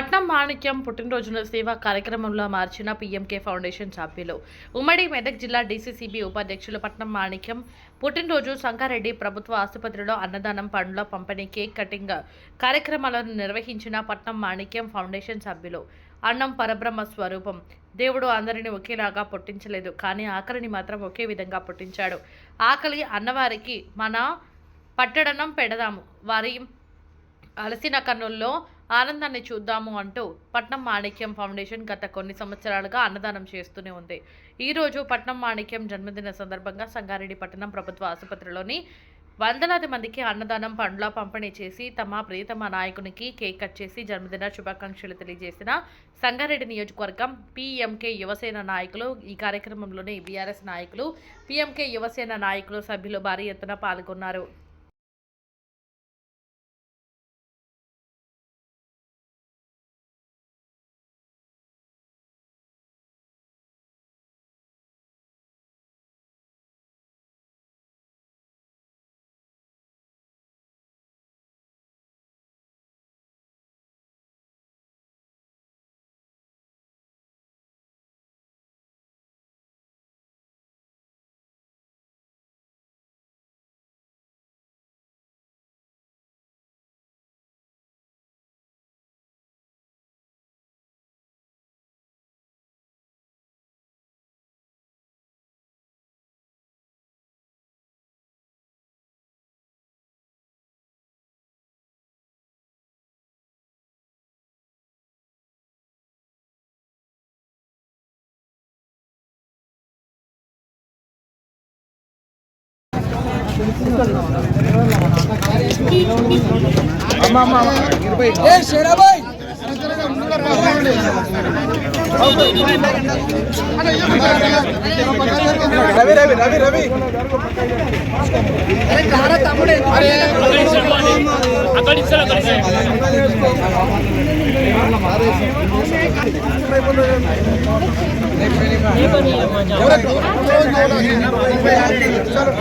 పట్నం మాణిక్యం పుట్టినరోజున సేవా కార్యక్రమంలో మార్చిన పీఎంకే ఫౌండేషన్ సభ్యులు. ఉమ్మడి మెదక్ జిల్లా డీసీసీబీ ఉపాధ్యక్షులు పట్నం మాణిక్యం పుట్టినరోజు సంగారెడ్డి ప్రభుత్వ ఆసుపత్రిలో అన్నదానం పండ్ల పంపిణీ కేక్ కటింగ్ కార్యక్రమాలను నిర్వహించిన పట్నం మాణిక్యం ఫౌండేషన్ సభ్యులు. అన్నం పరబ్రహ్మ స్వరూపం. దేవుడు అందరిని ఒకేలాగా పుట్టించలేదు కానీ ఆకలిని మాత్రం ఒకే విధంగా పుట్టించాడు. ఆకలి అన్నవారికి మన పట్టడనం పెడదాము. వారి అలసిన కన్నుల్లో ఆనందాన్ని చూద్దాము అంటూ పట్నం మాణిక్యం ఫౌండేషన్ గత కొన్ని సంవత్సరాలుగా అన్నదానం చేస్తూనే ఉంది. ఈరోజు పట్నం మాణిక్యం జన్మదిన సందర్భంగా సంగారెడ్డి పట్టణం ప్రభుత్వ ఆసుపత్రిలోని వందలాది మందికి అన్నదానం పండ్ల పంపిణీ చేసి తమ ప్రియతమ నాయకునికి కేక్ కట్ చేసి జన్మదిన శుభాకాంక్షలు తెలియజేసిన సంగారెడ్డి నియోజకవర్గం పీఎంకే యువసేన నాయకులు ఈ కార్యక్రమంలోని బీఆర్ఎస్ నాయకులు పీఎంకే యువసేన నాయకులు సభ్యులు భారీ ఎత్తున పాల్గొన్నారు. రవి రవి రవి రవి ఎవరు?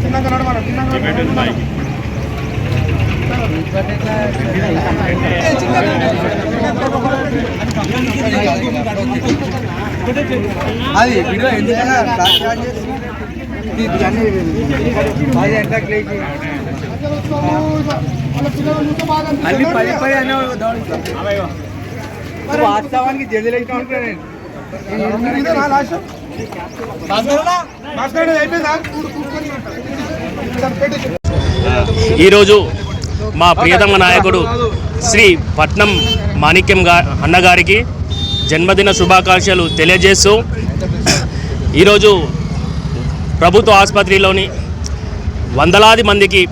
చిన్న చిన్న శరభై మధ్యలో అది వీడియో ఎందుకన్నా అన్ని పది పది అనే వాస్తవానికి జల్దీ లేచిన అనుకున్నాను ఈరోజు మా ప్రియతమ నాయకుడు శ్రీ పట్నం మాణిక్యం గా అన్నగారికి జన్మదిన శుభాకాంక్షలు తెలియజేస్తూ ఈరోజు ప్రభుత్వ ఆసుపత్రిలోని వందలాది మందికి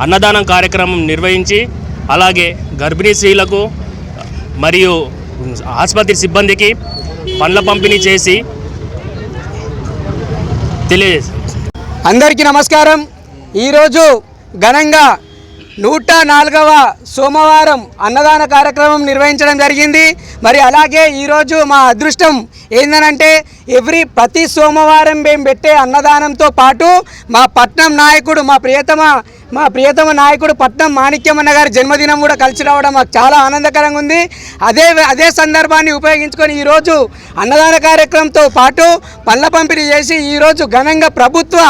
అన్నదానం కార్యక్రమం నిర్వహించి అలాగే గర్భిణీ స్త్రీలకు మరియు ఆసుపత్రి సిబ్బందికి పండ్ల పంపిణీ చేసి తెలియజేస్తాం అందరికీ నమస్కారం. ఈరోజు ఘనంగా నూట నాలుగవ సోమవారం అన్నదాన కార్యక్రమం నిర్వహించడం జరిగింది. మరి అలాగే ఈరోజు మా అదృష్టం ఏందనంటే ఎవ్రీ ప్రతి సోమవారం మేము పెట్టే అన్నదానంతో పాటు మా పట్నం నాయకుడు మా ప్రియతమ మా ప్రియతమ నాయకుడు పట్నం మాణిక్యమన్న గారి జన్మదినం కూడా కలిసి రావడం మాకు చాలా ఆనందకరంగా ఉంది. అదే అదే సందర్భాన్ని ఉపయోగించుకొని ఈరోజు అన్నదాన కార్యక్రమంతో పాటు పళ్ళ పంపిణీ చేసి ఈరోజు ఘనంగా ప్రభుత్వ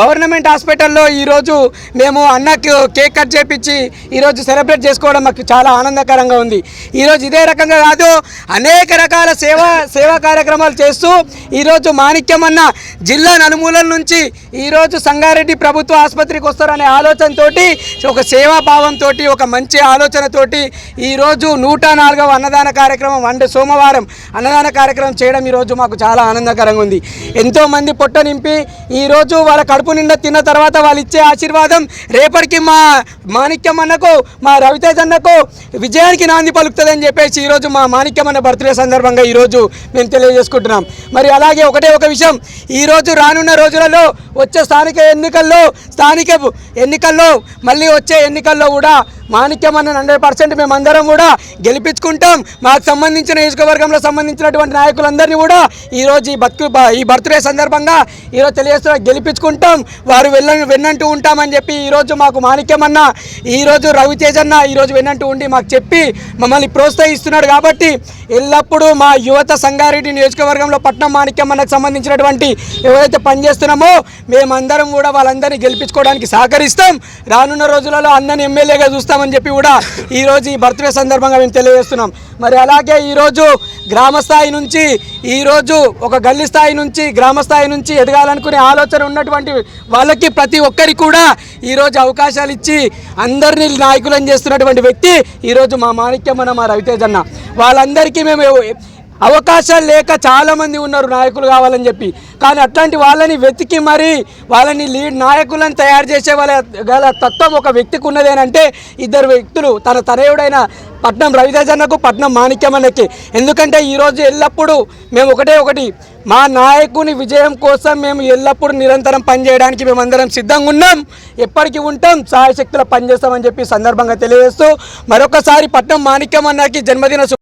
గవర్నమెంట్ హాస్పిటల్లో ఈరోజు మేము అన్నకు కేక్ కట్ చేపించి ఈరోజు సెలబ్రేట్ చేసుకోవడం మాకు చాలా ఆనందకరంగా ఉంది. ఈరోజు ఇదే రకంగా కాదు అనేక రకాల సేవా సేవా కార్యక్రమాలు చేస్తూ ఈరోజు మాణిక్యమన్న జిల్లా నలుమూలల నుంచి ఈరోజు సంగారెడ్డి ప్రభుత్వ ఆసుపత్రికి వస్తారనే ఆలోచనతోటి ఒక సేవాభావంతో ఒక మంచి ఆలోచనతోటి ఈరోజు నూట నాలుగవ అన్నదాన కార్యక్రమం అంటే సోమవారం అన్నదాన కార్యక్రమం చేయడం ఈరోజు మాకు చాలా ఆనందకరంగా ఉంది. ఎంతోమంది పొట్ట నింపి ఈరోజు వాళ్ళ కడుపు నిండా తిన్న తర్వాత వాళ్ళు ఇచ్చే ఆశీర్వాదం రేపటికి మా మాణిక్యమన్నకు మా రవితేజ్ అన్నకు విజయానికి నాంది పలుకుతుందని చెప్పేసి ఈరోజు మా మాణిక్యమన్న బర్త్డే సందర్భంగా ఈరోజు మేము తెలియజేసుకుంటున్నాం. మరి అలాగే ఒకటే ఒక విషయం. ఈరోజు రానున్న రోజులలో వచ్చే స్థానిక ఎన్నికల్లో స్థానిక ఎన్నికల్లో మళ్ళీ వచ్చే ఎన్నికల్లో కూడా మాణిక్యం అన్న హండ్రెడ్ పర్సెంట్ మేమందరం కూడా గెలిపించుకుంటాం. మాకు సంబంధించిన నియోజకవర్గంలో సంబంధించినటువంటి నాయకులందరినీ కూడా ఈరోజు ఈ బతుకు బ- ఈ బర్త్డే సందర్భంగా ఈరోజు తెలియజేస్తున్న గెలిపించుకుంటాం. వారు వెళ్ళ వెన్నంటూ ఉంటామని చెప్పి ఈరోజు మాకు మాణిక్యం అన్న ఈరోజు రవితేజ్ అన్న ఈరోజు వెన్నంటూ ఉండి మాకు చెప్పి మమ్మల్ని ప్రోత్సహిస్తున్నాడు కాబట్టి ఎల్లప్పుడూ మా యువత సంగారెడ్డి నియోజకవర్గంలో పట్నం మాణిక్యం అన్నకు సంబంధించినటువంటి ఎవరైతే పనిచేస్తున్నామో మేమందరం కూడా వాళ్ళందరినీ గెలిపించుకోవడానికి సహకరిస్తాం. రానున్న రోజులలో అన్నని ఎమ్మెల్యేగా చూస్తాం చూస్తామని చెప్పి కూడా ఈరోజు ఈ బర్త్డే సందర్భంగా మేము తెలియజేస్తున్నాం. మరి అలాగే ఈరోజు గ్రామ స్థాయి నుంచి ఈరోజు ఒక గల్లీ స్థాయి నుంచి గ్రామ స్థాయి నుంచి ఎదగాలనుకునే ఆలోచన ఉన్నటువంటి వాళ్ళకి ప్రతి ఒక్కరికి కూడా ఈరోజు అవకాశాలు ఇచ్చి అందరినీ నాయకులను చేస్తున్నటువంటి వ్యక్తి ఈరోజు మా మాణిక్యమైన మా రవితేజన్న. వాళ్ళందరికీ మేము అవకాశాలు లేక చాలామంది ఉన్నారు నాయకులు కావాలని చెప్పి. కానీ అట్లాంటి వాళ్ళని వెతికి మరి వాళ్ళని లీడ్ నాయకులను తయారు చేసే వాళ్ళ గల తత్వం ఒక వ్యక్తికి ఉన్నదేనంటే ఇద్దరు వ్యక్తులు తన తనయుడైన పట్నం రవితేజన్నకు పట్నం మాణిక్యమన్నకి. ఎందుకంటే ఈరోజు ఎల్లప్పుడూ మేము ఒకటే ఒకటి మా నాయకుని విజయం కోసం మేము ఎల్లప్పుడూ నిరంతరం పనిచేయడానికి మేమందరం సిద్ధంగా ఉన్నాం ఎప్పటికీ ఉంటాం సహాయశక్తుల పనిచేస్తామని చెప్పి సందర్భంగా తెలియజేస్తూ మరొకసారి పట్నం మాణిక్యమన్నకి జన్మదిన